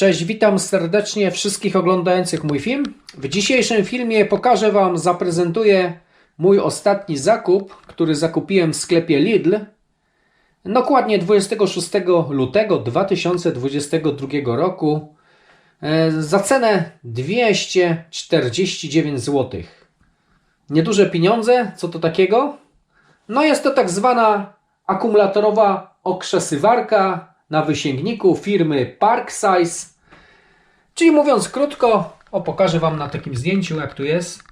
Cześć, witam serdecznie wszystkich oglądających mój film. W dzisiejszym filmie pokażę Wam, zaprezentuję mój ostatni zakup, który zakupiłem w sklepie Lidl. Dokładnie 26 lutego 2022 roku e, za cenę 249 zł. Nieduże pieniądze, co to takiego? No jest to tak zwana akumulatorowa okrzesywarka na wysięgniku firmy Parksize. Czyli mówiąc krótko, o pokażę Wam na takim zdjęciu jak tu jest.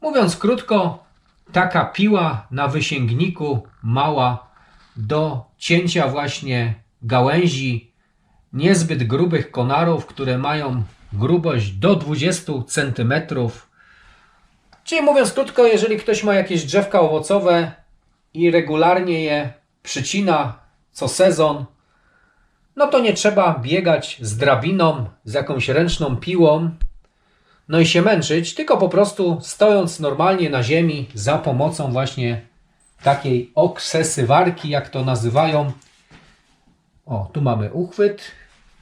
Mówiąc krótko, taka piła na wysięgniku mała do cięcia właśnie gałęzi niezbyt grubych konarów, które mają grubość do 20 cm. Czyli mówiąc krótko, jeżeli ktoś ma jakieś drzewka owocowe i regularnie je przycina co sezon, no to nie trzeba biegać z drabiną, z jakąś ręczną piłą, no i się męczyć, tylko po prostu stojąc normalnie na ziemi za pomocą właśnie takiej oksesywarki, jak to nazywają. O, tu mamy uchwyt.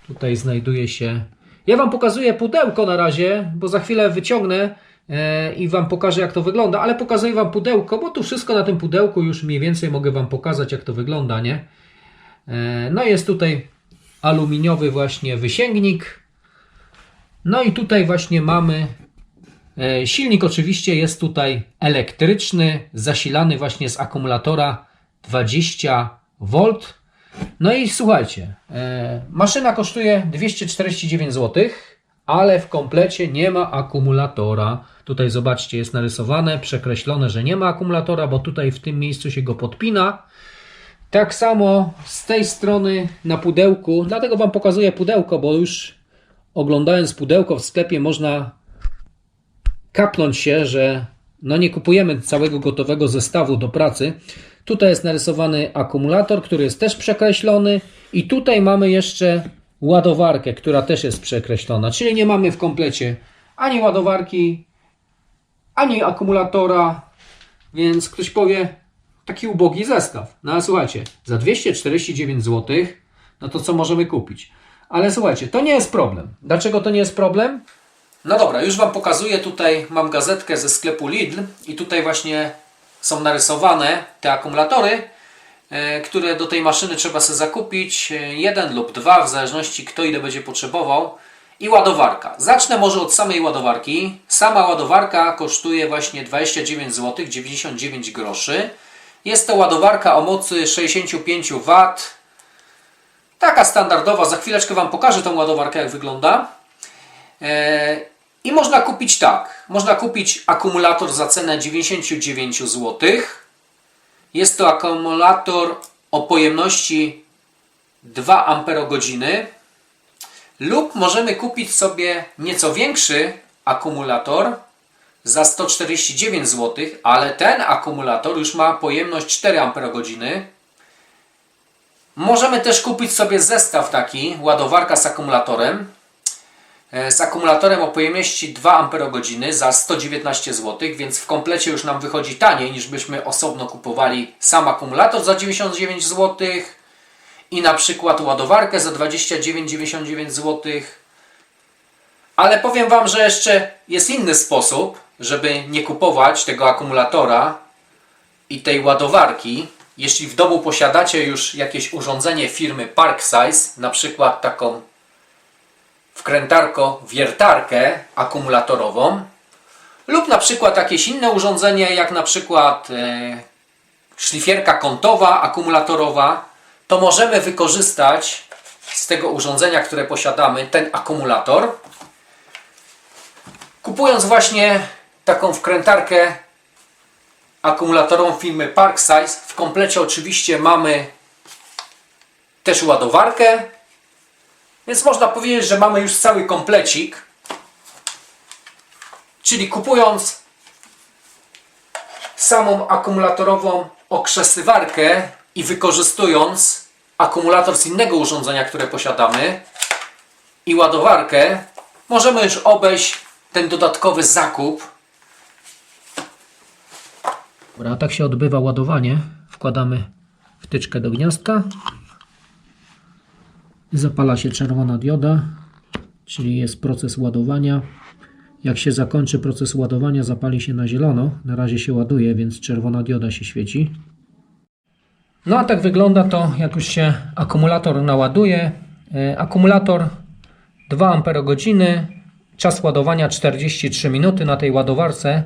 Tutaj znajduje się. Ja Wam pokazuję pudełko na razie, bo za chwilę wyciągnę e, i Wam pokażę, jak to wygląda, ale pokazuję Wam pudełko, bo tu wszystko na tym pudełku już mniej więcej mogę Wam pokazać, jak to wygląda, nie? E, No jest tutaj aluminiowy właśnie wysięgnik. No i tutaj właśnie mamy e, silnik oczywiście jest tutaj elektryczny, zasilany właśnie z akumulatora 20 V. No i słuchajcie, e, maszyna kosztuje 249 zł, ale w komplecie nie ma akumulatora. Tutaj zobaczcie, jest narysowane, przekreślone, że nie ma akumulatora, bo tutaj w tym miejscu się go podpina. Tak samo z tej strony na pudełku, dlatego Wam pokazuję pudełko, bo już oglądając pudełko w sklepie można kapnąć się, że no nie kupujemy całego gotowego zestawu do pracy. Tutaj jest narysowany akumulator, który jest też przekreślony i tutaj mamy jeszcze ładowarkę, która też jest przekreślona, czyli nie mamy w komplecie ani ładowarki, ani akumulatora, więc ktoś powie, taki ubogi zestaw. No ale słuchajcie, za 249 zł, no to co możemy kupić? Ale słuchajcie, to nie jest problem. Dlaczego to nie jest problem? No dobra, już Wam pokazuję. Tutaj mam gazetkę ze sklepu Lidl i tutaj właśnie są narysowane te akumulatory, e, które do tej maszyny trzeba sobie zakupić. e, Jeden lub dwa, w zależności kto ile będzie potrzebował. I ładowarka. Zacznę może od samej ładowarki. Sama ładowarka kosztuje właśnie 29 zł 99 groszy. Jest to ładowarka o mocy 65 W. Taka standardowa. Za chwileczkę Wam pokażę tą ładowarkę, jak wygląda. E, I można kupić tak. Można kupić akumulator za cenę 99 zł. Jest to akumulator o pojemności 2 Ah. Lub możemy kupić sobie nieco większy akumulator za 149 zł, ale ten akumulator już ma pojemność 4 Ah. Możemy też kupić sobie zestaw taki, ładowarka z akumulatorem. e, Z akumulatorem o pojemności 2 Ah za 119 zł, więc w komplecie już nam wychodzi taniej niż byśmy osobno kupowali sam akumulator za 99 zł i na przykład ładowarkę za 29,99 zł. Ale powiem Wam, że jeszcze jest inny sposób, żeby nie kupować tego akumulatora i tej ładowarki. Jeśli w domu posiadacie już jakieś urządzenie firmy Parksize, na przykład taką wkrętarko wiertarkę akumulatorową lub na przykład jakieś inne urządzenie, jak na przykład e, szlifierka kątowa akumulatorowa, to możemy wykorzystać z tego urządzenia, które posiadamy, ten akumulator. Kupując właśnie taką wkrętarkę akumulatorową firmy Parksize, w komplecie oczywiście mamy też ładowarkę, więc można powiedzieć, że mamy już cały komplecik. Czyli kupując samą akumulatorową okrzesywarkę i wykorzystując akumulator z innego urządzenia, które posiadamy i ładowarkę, możemy już obejść ten dodatkowy zakup. Dobra, tak się odbywa ładowanie. Wkładamy wtyczkę do gniazdka. Zapala się czerwona dioda. czyli jest proces ładowania. Jak się zakończy proces ładowania, zapali się na zielono. Na razie się ładuje, więc czerwona dioda się świeci. No a tak wygląda to, jak już się akumulator naładuje. E, Akumulator 2 Ah, czas ładowania 43 minuty na tej ładowarce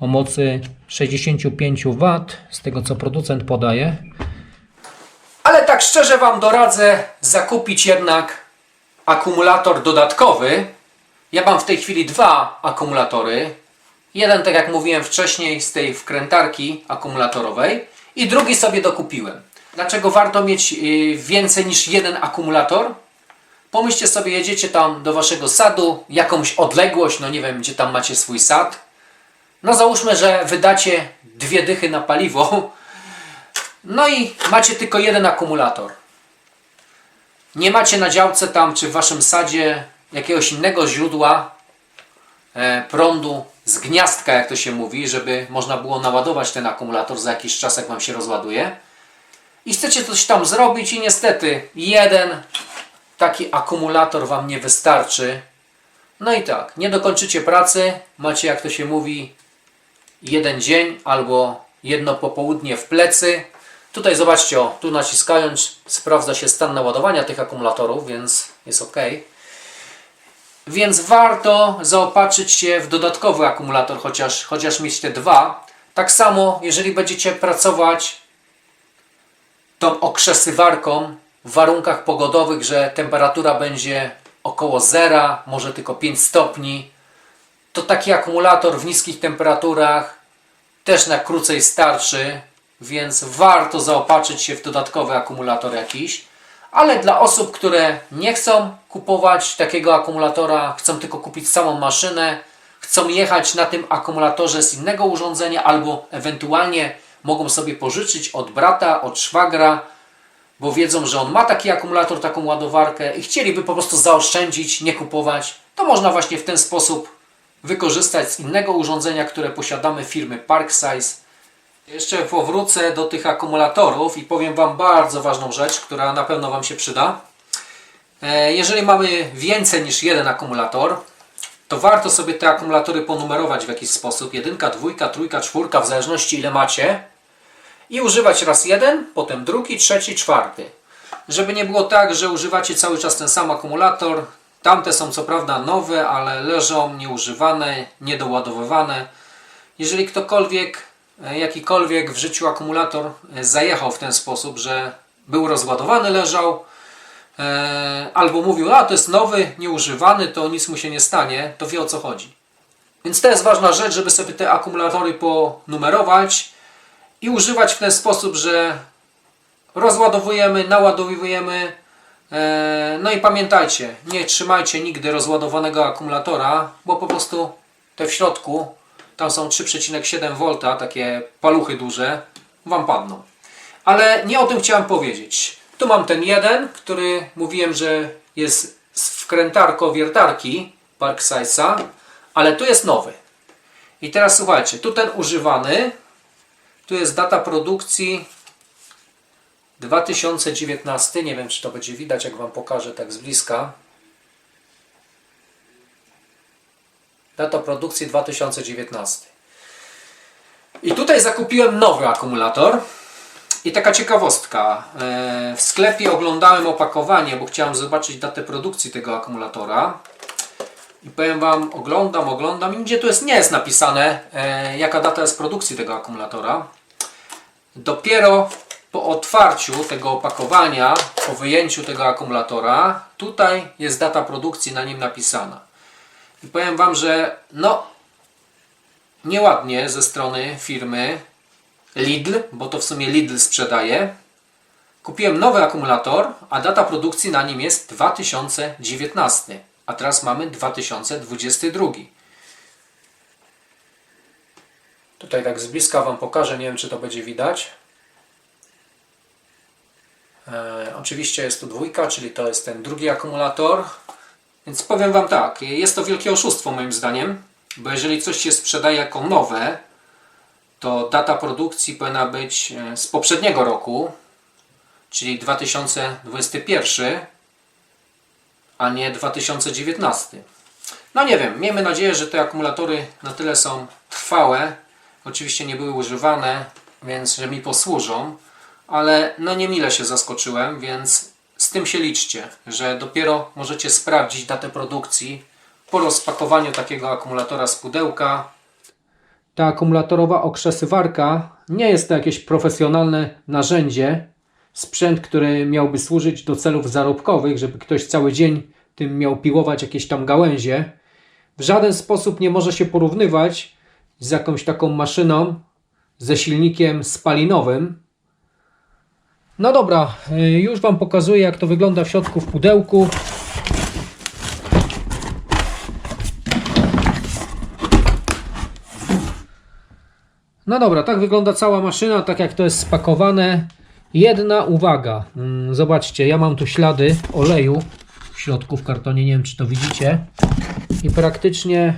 o mocy 65 W, z tego co producent podaje. Ale tak szczerze Wam doradzę zakupić jednak akumulator dodatkowy. Ja mam w tej chwili dwa akumulatory. Jeden, tak jak mówiłem wcześniej, z tej wkrętarki akumulatorowej i drugi sobie dokupiłem. Dlaczego warto mieć yy, więcej niż jeden akumulator? Pomyślcie sobie, jedziecie tam do waszego sadu, jakąś odległość, no nie wiem, gdzie tam macie swój sad. No załóżmy, że wydacie dwie dychy na paliwo, no i macie tylko jeden akumulator. Nie macie na działce tam, czy w waszym sadzie jakiegoś innego źródła e, prądu z gniazdka, jak to się mówi, żeby można było naładować ten akumulator za jakiś czas, jak wam się rozładuje. I chcecie coś tam zrobić i niestety jeden taki akumulator wam nie wystarczy. No i tak, nie dokończycie pracy, macie jak to się mówi jeden dzień albo jedno popołudnie w plecy. Tutaj zobaczcie, o, tu naciskając sprawdza się stan naładowania tych akumulatorów, więc jest ok. Więc warto zaopatrzyć się w dodatkowy akumulator, chociaż, chociaż mieć te dwa. Tak samo, jeżeli będziecie pracować tą okrzesywarką w warunkach pogodowych, że temperatura będzie około zera, może tylko 5 stopni, to taki akumulator w niskich temperaturach też na krócej starczy, więc warto zaopatrzyć się w dodatkowy akumulator jakiś. Ale dla osób, które nie chcą kupować takiego akumulatora, chcą tylko kupić samą maszynę, chcą jechać na tym akumulatorze z innego urządzenia albo ewentualnie mogą sobie pożyczyć od brata, od szwagra, bo wiedzą, że on ma taki akumulator, taką ładowarkę i chcieliby po prostu zaoszczędzić, nie kupować, to można właśnie w ten sposób wykorzystać z innego urządzenia, które posiadamy firmy Parksize. Jeszcze powrócę do tych akumulatorów i powiem Wam bardzo ważną rzecz, która na pewno Wam się przyda. E, Jeżeli mamy więcej niż jeden akumulator, to warto sobie te akumulatory ponumerować w jakiś sposób. Jedynka, dwójka, trójka, czwórka, w zależności ile macie. I używać raz jeden, potem drugi, trzeci, czwarty. Żeby nie było tak, że używacie cały czas ten sam akumulator. Tamte są co prawda nowe, ale leżą nieużywane, niedoładowywane. Jeżeli ktokolwiek, e, jakikolwiek w życiu akumulator e, zajechał w ten sposób, że był rozładowany, leżał, e, albo mówił, a to jest nowy, nieużywany, to nic mu się nie stanie, to wie o co chodzi. Więc to jest ważna rzecz, żeby sobie te akumulatory ponumerować i używać w ten sposób, że rozładowujemy, naładowujemy. E, No i pamiętajcie, nie trzymajcie nigdy rozładowanego akumulatora, bo po prostu te w środku, tam są 3,7 V, takie paluchy duże, Wam padną. Ale nie o tym chciałem powiedzieć. Tu mam ten jeden, który mówiłem, że jest z wkrętarko-wiertarki Parksize'a, ale tu jest nowy. I teraz słuchajcie, tu ten używany, tu jest data produkcji 2019. Nie wiem, czy to będzie widać, jak Wam pokażę tak z bliska. Data produkcji 2019. I tutaj zakupiłem nowy akumulator. I taka ciekawostka. E, W sklepie oglądałem opakowanie, bo chciałem zobaczyć datę produkcji tego akumulatora. I powiem Wam, oglądam, oglądam i nigdzie tu jest, nie jest napisane, e, jaka data jest produkcji tego akumulatora. Dopiero po otwarciu tego opakowania, po wyjęciu tego akumulatora, tutaj jest data produkcji na nim napisana. I powiem Wam, że no, nieładnie ze strony firmy Lidl, bo to w sumie Lidl sprzedaje. Kupiłem nowy akumulator, a data produkcji na nim jest 2019, a teraz mamy 2022. Tutaj tak z bliska Wam pokażę, nie wiem czy to będzie widać. E, oczywiście jest tu dwójka, czyli to jest ten drugi akumulator. Więc powiem Wam tak, jest to wielkie oszustwo moim zdaniem, bo jeżeli coś się sprzedaje jako nowe, to data produkcji powinna być e, z poprzedniego roku, czyli 2021, a nie 2019. No nie wiem, miejmy nadzieję, że te akumulatory na tyle są trwałe. Oczywiście nie były używane, więc że mi posłużą, ale no niemile się zaskoczyłem, więc z tym się liczcie, że dopiero możecie sprawdzić datę produkcji po rozpakowaniu takiego akumulatora z pudełka. Ta akumulatorowa okrzesywarka nie jest to jakieś profesjonalne narzędzie, sprzęt, który miałby służyć do celów zarobkowych, żeby ktoś cały dzień tym miał piłować jakieś tam gałęzie. W żaden sposób nie może się porównywać z jakąś taką maszyną ze silnikiem spalinowym. No dobra, y, już Wam pokazuję jak to wygląda w środku w pudełku. No dobra, tak wygląda cała maszyna, tak jak to jest spakowane. Jedna uwaga, Mm, zobaczcie, ja mam tu ślady oleju w środku w kartonie, nie wiem czy to widzicie. I praktycznie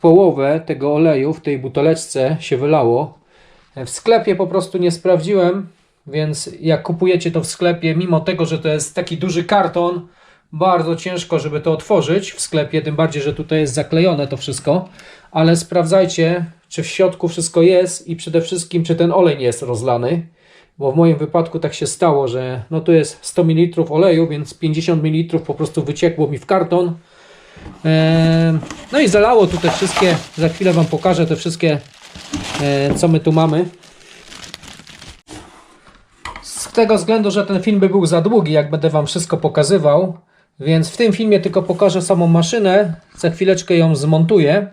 połowę tego oleju w tej buteleczce się wylało. W sklepie po prostu nie sprawdziłem, więc jak kupujecie to w sklepie, mimo tego, że to jest taki duży karton, bardzo ciężko, żeby to otworzyć w sklepie, tym bardziej, że tutaj jest zaklejone to wszystko, ale sprawdzajcie, czy w środku wszystko jest i przede wszystkim, czy ten olej nie jest rozlany, bo w moim wypadku tak się stało, że no tu jest 100 ml oleju, więc 50 ml po prostu wyciekło mi w karton. Eee, No i zalało tu wszystkie, za chwilę Wam pokażę te wszystkie, e, co my tu mamy. Tego względu, że ten film by był za długi, jak będę Wam wszystko pokazywał, więc w tym filmie tylko pokażę samą maszynę, za chwileczkę ją zmontuję.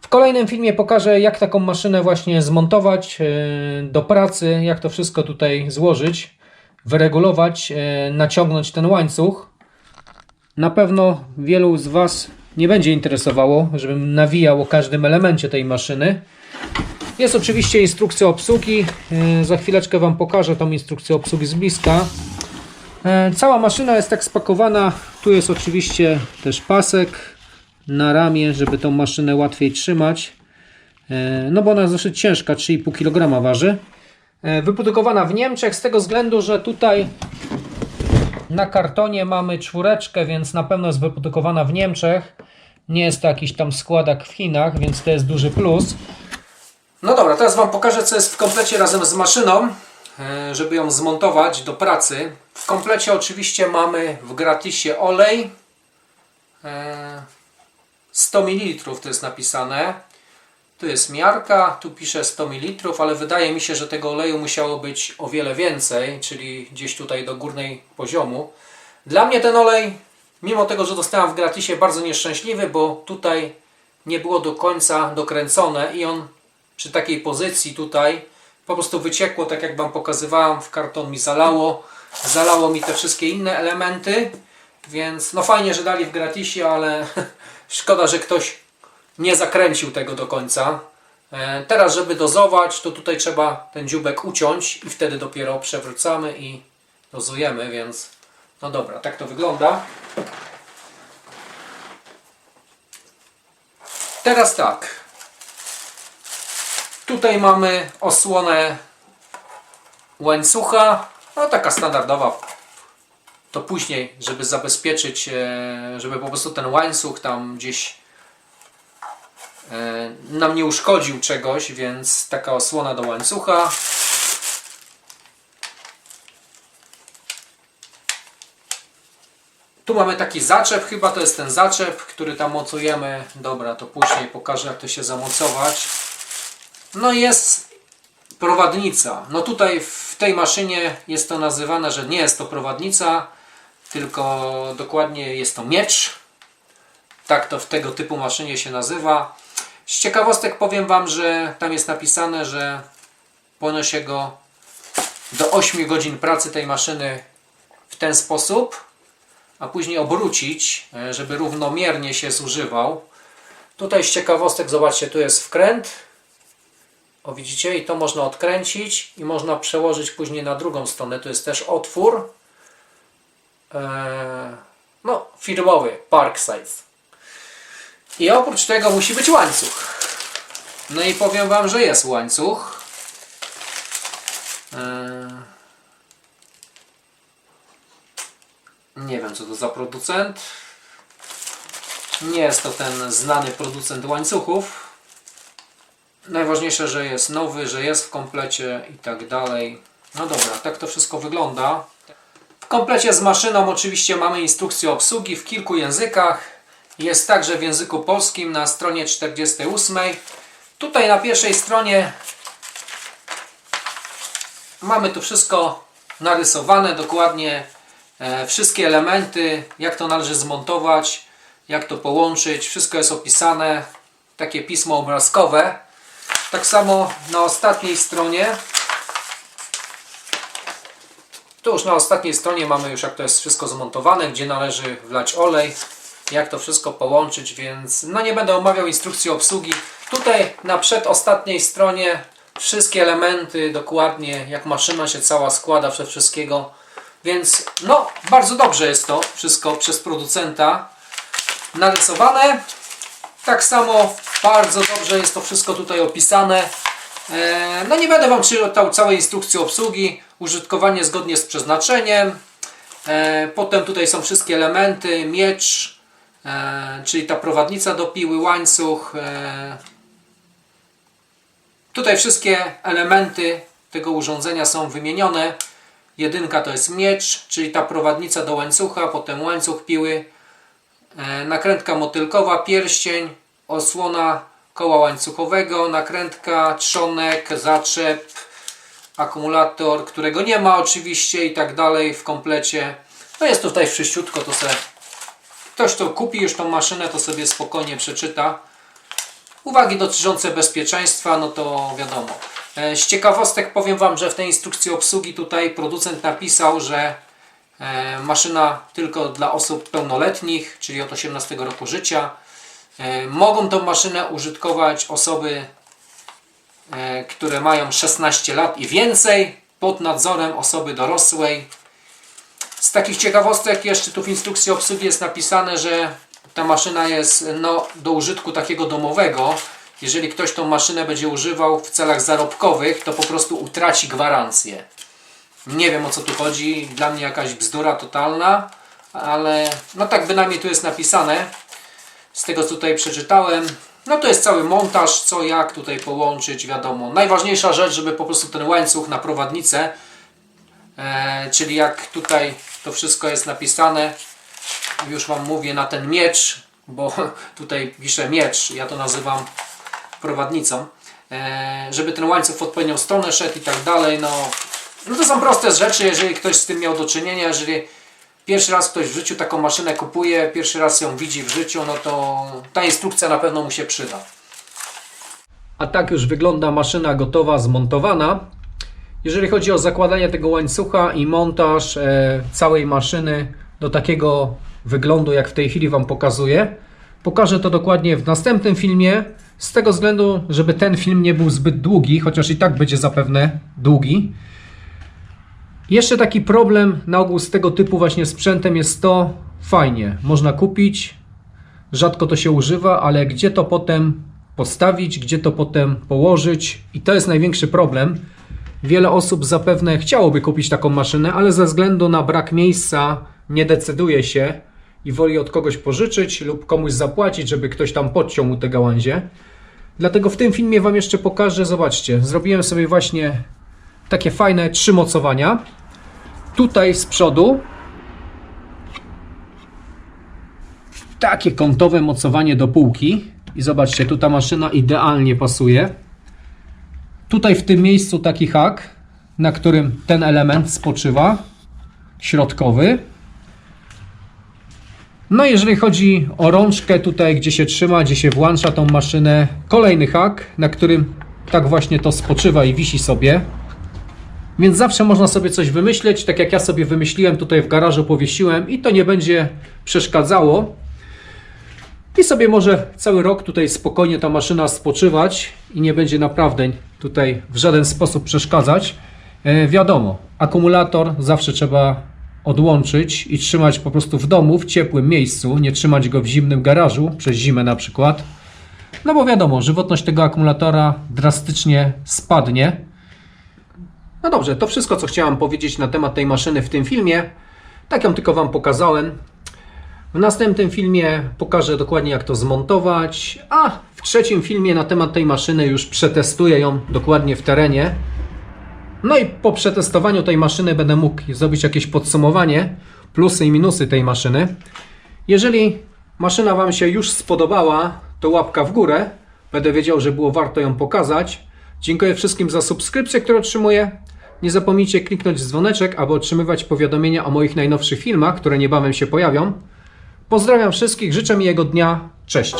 W kolejnym filmie pokażę, jak taką maszynę właśnie zmontować e, do pracy, jak to wszystko tutaj złożyć, wyregulować, e, naciągnąć ten łańcuch. Na pewno wielu z Was nie będzie interesowało, żebym nawijał o każdym elemencie tej maszyny. Jest oczywiście instrukcja obsługi. E, Za chwileczkę Wam pokażę tą instrukcję obsługi z bliska. E, Cała maszyna jest tak spakowana. Tu jest oczywiście też pasek na ramię, żeby tą maszynę łatwiej trzymać. E, No bo ona jest dosyć ciężka, 3,5 kg waży. Wyprodukowana w Niemczech z tego względu, że tutaj na kartonie mamy czwóreczkę, więc na pewno jest wyprodukowana w Niemczech. Nie jest to jakiś tam składak w Chinach, więc to jest duży plus. No dobra, teraz Wam pokażę, co jest w komplecie razem z maszyną, e, żeby ją zmontować do pracy. W komplecie oczywiście mamy w gratisie olej. e, 100 ml to jest napisane. Tu jest miarka, tu pisze 100 ml, ale wydaje mi się, że tego oleju musiało być o wiele więcej, czyli gdzieś tutaj do górnej poziomu. Dla mnie ten olej, mimo tego, że dostałem w gratisie, bardzo nieszczęśliwy, bo tutaj nie było do końca dokręcone i on przy takiej pozycji tutaj po prostu wyciekło, tak jak Wam pokazywałem, w karton mi zalało. Zalało mi te wszystkie inne elementy, więc no fajnie, że dali w gratisie, ale szkoda, że ktoś nie zakręcił tego do końca. E, Teraz, żeby dozować, to tutaj trzeba ten dziubek uciąć i wtedy dopiero przewracamy i dozujemy, więc no dobra, tak to wygląda. Teraz tak. Tutaj mamy osłonę łańcucha, no taka standardowa. To później, żeby zabezpieczyć, e, żeby po prostu ten łańcuch tam gdzieś e, nam nie uszkodził czegoś, więc taka osłona do łańcucha. Tu mamy taki zaczep, chyba to jest ten zaczep, który tam mocujemy. Dobra, to później pokażę jak to się zamocować. No jest prowadnica. No tutaj w tej maszynie jest to nazywane, że nie jest to prowadnica, tylko dokładnie jest to miecz. Tak to w tego typu maszynie się nazywa. Z ciekawostek powiem Wam, że tam jest napisane, że się go do 8 godzin pracy tej maszyny w ten sposób, a później obrócić, e, żeby równomiernie się zużywał. Tutaj z ciekawostek, zobaczcie, tu jest wkręt. O widzicie? I to można odkręcić i można przełożyć później na drugą stronę. Tu jest też otwór. Eee, no, firmowy, Parkside. I oprócz tego musi być łańcuch. No i powiem Wam, że jest łańcuch. Eee, Nie wiem co to za producent. Nie jest to ten znany producent łańcuchów. Najważniejsze, że jest nowy, że jest w komplecie i tak dalej. No dobra, tak to wszystko wygląda. W komplecie z maszyną oczywiście mamy instrukcję obsługi w kilku językach. Jest także w języku polskim na stronie 48. Tutaj na pierwszej stronie mamy tu wszystko narysowane, dokładnie e, wszystkie elementy, jak to należy zmontować, jak to połączyć, wszystko jest opisane, takie pismo obrazkowe. Tak samo na ostatniej stronie, tu już na ostatniej stronie mamy już jak to jest wszystko zmontowane, gdzie należy wlać olej, jak to wszystko połączyć, więc no nie będę omawiał instrukcji obsługi. Tutaj na przedostatniej stronie wszystkie elementy dokładnie, jak maszyna się cała składa ze wszystkiego. Więc no, bardzo dobrze jest to wszystko przez producenta narysowane. Tak samo bardzo dobrze jest to wszystko tutaj opisane. E, No nie będę Wam czytał całej instrukcji obsługi. Użytkowanie zgodnie z przeznaczeniem. E, Potem tutaj są wszystkie elementy, miecz, e, czyli ta prowadnica do piły, łańcuch. Tutaj wszystkie elementy tego urządzenia są wymienione. Jedynka to jest miecz, czyli ta prowadnica do łańcucha, potem łańcuch piły, nakrętka motylkowa, pierścień, osłona koła łańcuchowego, nakrętka, trzonek, zaczep, akumulator, którego nie ma oczywiście i tak dalej w komplecie. No jest tutaj wszyściutko, to se ktoś to kupi już tą maszynę, to sobie spokojnie przeczyta. Uwagi dotyczące bezpieczeństwa, no to wiadomo. E, Z ciekawostek powiem Wam, że w tej instrukcji obsługi tutaj producent napisał, że e, maszyna tylko dla osób pełnoletnich, czyli od 18 roku życia. E, Mogą tą maszynę użytkować osoby, e, które mają 16 lat i więcej, pod nadzorem osoby dorosłej. Z takich ciekawostek jeszcze tu w instrukcji obsługi jest napisane, że ta maszyna jest no, do użytku takiego domowego. Jeżeli ktoś tą maszynę będzie używał w celach zarobkowych, to po prostu utraci gwarancję. Nie wiem o co tu chodzi, dla mnie jakaś bzdura totalna, ale no tak bynajmniej tu jest napisane. Z tego co tutaj przeczytałem, no to jest cały montaż, co jak tutaj połączyć, wiadomo. Najważniejsza rzecz, żeby po prostu ten łańcuch na prowadnicę, e, czyli jak tutaj to wszystko jest napisane, już Wam mówię na ten miecz, bo tutaj piszę miecz, ja to nazywam prowadnicą, e, żeby ten łańcuch w odpowiednią stronę szedł i tak dalej, no, no to są proste rzeczy, jeżeli ktoś z tym miał do czynienia, jeżeli pierwszy raz ktoś w życiu taką maszynę kupuje, pierwszy raz ją widzi w życiu, no to ta instrukcja na pewno mu się przyda. A tak już wygląda maszyna gotowa, zmontowana. Jeżeli chodzi o zakładanie tego łańcucha i montaż e, całej maszyny do takiego wyglądu, jak w tej chwili Wam pokazuję, pokażę to dokładnie w następnym filmie. Z tego względu, żeby ten film nie był zbyt długi, chociaż i tak będzie zapewne długi. Jeszcze taki problem na ogół z tego typu właśnie sprzętem jest to fajnie, można kupić, rzadko to się używa, ale gdzie to potem postawić, gdzie to potem położyć i to jest największy problem. Wiele osób zapewne chciałoby kupić taką maszynę, ale ze względu na brak miejsca nie decyduje się i woli od kogoś pożyczyć lub komuś zapłacić, żeby ktoś tam podciął mu te gałęzie. Dlatego w tym filmie Wam jeszcze pokażę, zobaczcie, zrobiłem sobie właśnie takie fajne trzy mocowania. Tutaj z przodu takie kątowe mocowanie do półki i zobaczcie, tu ta maszyna idealnie pasuje. Tutaj w tym miejscu taki hak, na którym ten element spoczywa, środkowy. No jeżeli chodzi o rączkę tutaj, gdzie się trzyma, gdzie się włącza tą maszynę, kolejny hak, na którym tak właśnie to spoczywa i wisi sobie. Więc zawsze można sobie coś wymyśleć, tak jak ja sobie wymyśliłem, tutaj w garażu powiesiłem i to nie będzie przeszkadzało. I sobie może cały rok tutaj spokojnie ta maszyna spoczywać i nie będzie naprawdę tutaj w żaden sposób przeszkadzać. E, wiadomo, akumulator zawsze trzeba odłączyć i trzymać po prostu w domu, w ciepłym miejscu, nie trzymać go w zimnym garażu, przez zimę na przykład. No bo wiadomo, żywotność tego akumulatora drastycznie spadnie. No dobrze, to wszystko co chciałem powiedzieć na temat tej maszyny w tym filmie. Tak ją tylko Wam pokazałem. W następnym filmie pokażę dokładnie jak to zmontować, a w trzecim filmie na temat tej maszyny już przetestuję ją dokładnie w terenie. No i po przetestowaniu tej maszyny będę mógł zrobić jakieś podsumowanie, plusy i minusy tej maszyny. Jeżeli maszyna Wam się już spodobała, to łapka w górę. Będę wiedział, że było warto ją pokazać. Dziękuję wszystkim za subskrypcję, które otrzymuję. Nie zapomnijcie kliknąć dzwoneczek, aby otrzymywać powiadomienia o moich najnowszych filmach, które niebawem się pojawią. Pozdrawiam wszystkich, życzę miłego dnia. Cześć!